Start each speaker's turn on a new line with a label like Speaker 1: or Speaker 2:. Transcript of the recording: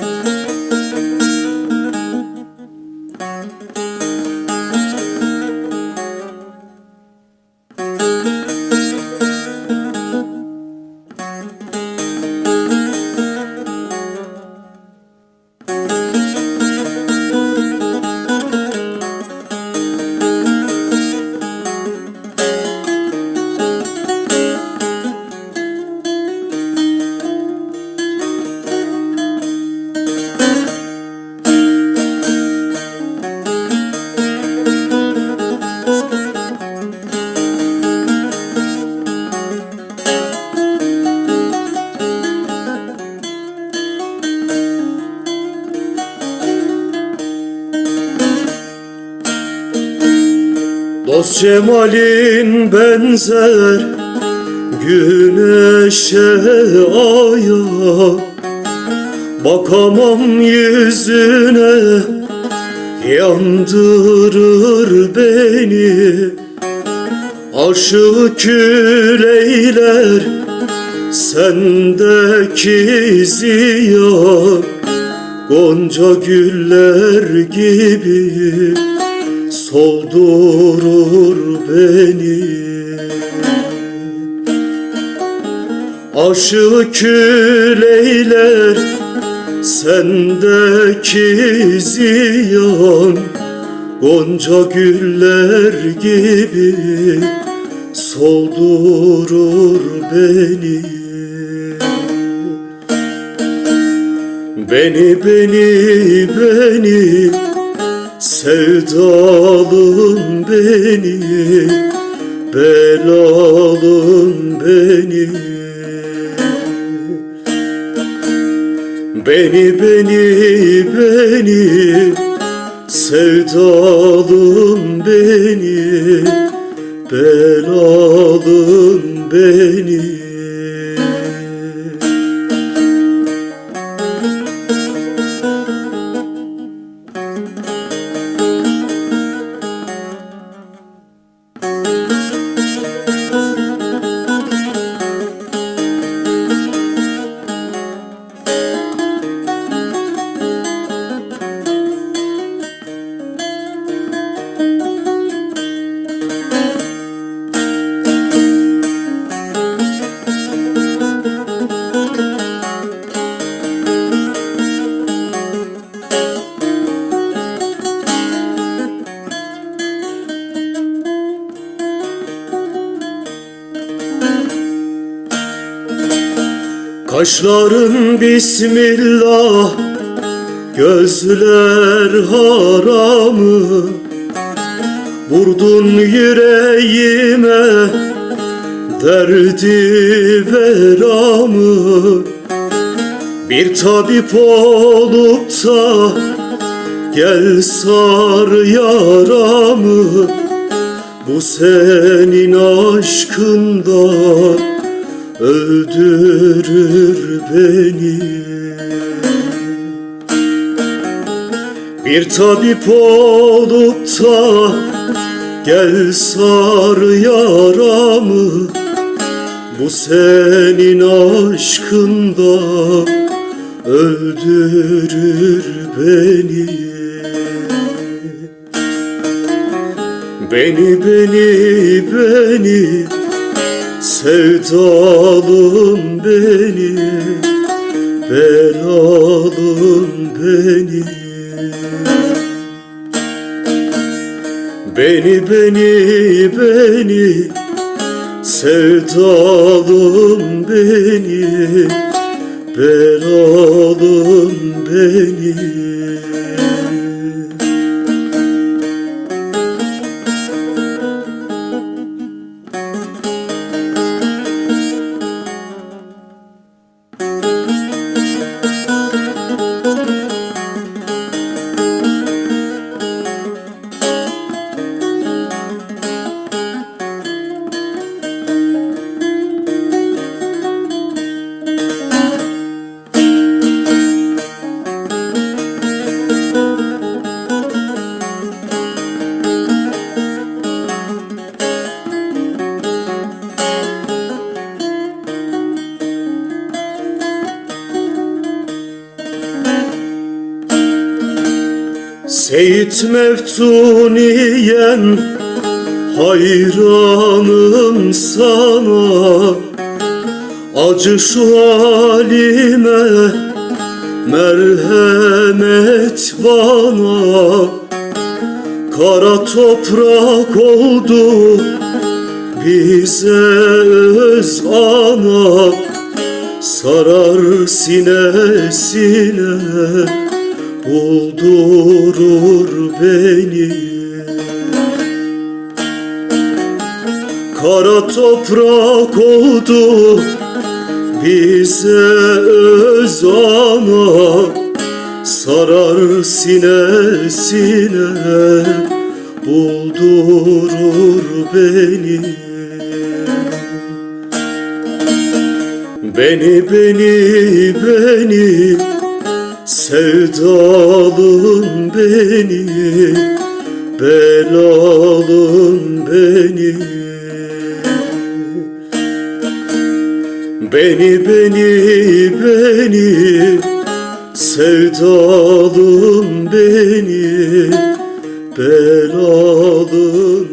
Speaker 1: thank you. Dost cemalin benzer güneşe aya Bakamam yüzüne yandırır beni. Aşık küleyler sendeki ziya Gonca güller gibi soldurur beni. Aşık küleyler sendeki ziyan. Gonca güller gibi soldurur beni. Beni beni beni Sevdalım beni Belalım beni. Beni beni beni Sevdalım beni Belalım beni Kaşların bismillah Gözler haramı Vurdun yüreğime Derdi veramı Bir tabip olup da Gel sar yaramı Bu senin aşkından öldürür beni. Bir tabip olup da gel sar yaramı. Bu senin aşkında öldürür beni. Beni beni beni Sevdalım beni, belalım beni. Beni beni beni, sevdalım beni Belalım beni Seyit Meftuniyen hayranım sana. Acı şu halime merhamet bana. Kara toprak oldu bize öz ana. Sarar sinesine buldurur beni. Kara toprak oldu bize öz ana. Sarar sinesine buldurur beni. Beni beni beni sevdalım beni belalım beni. Beni beni beni sevdalım beni belalım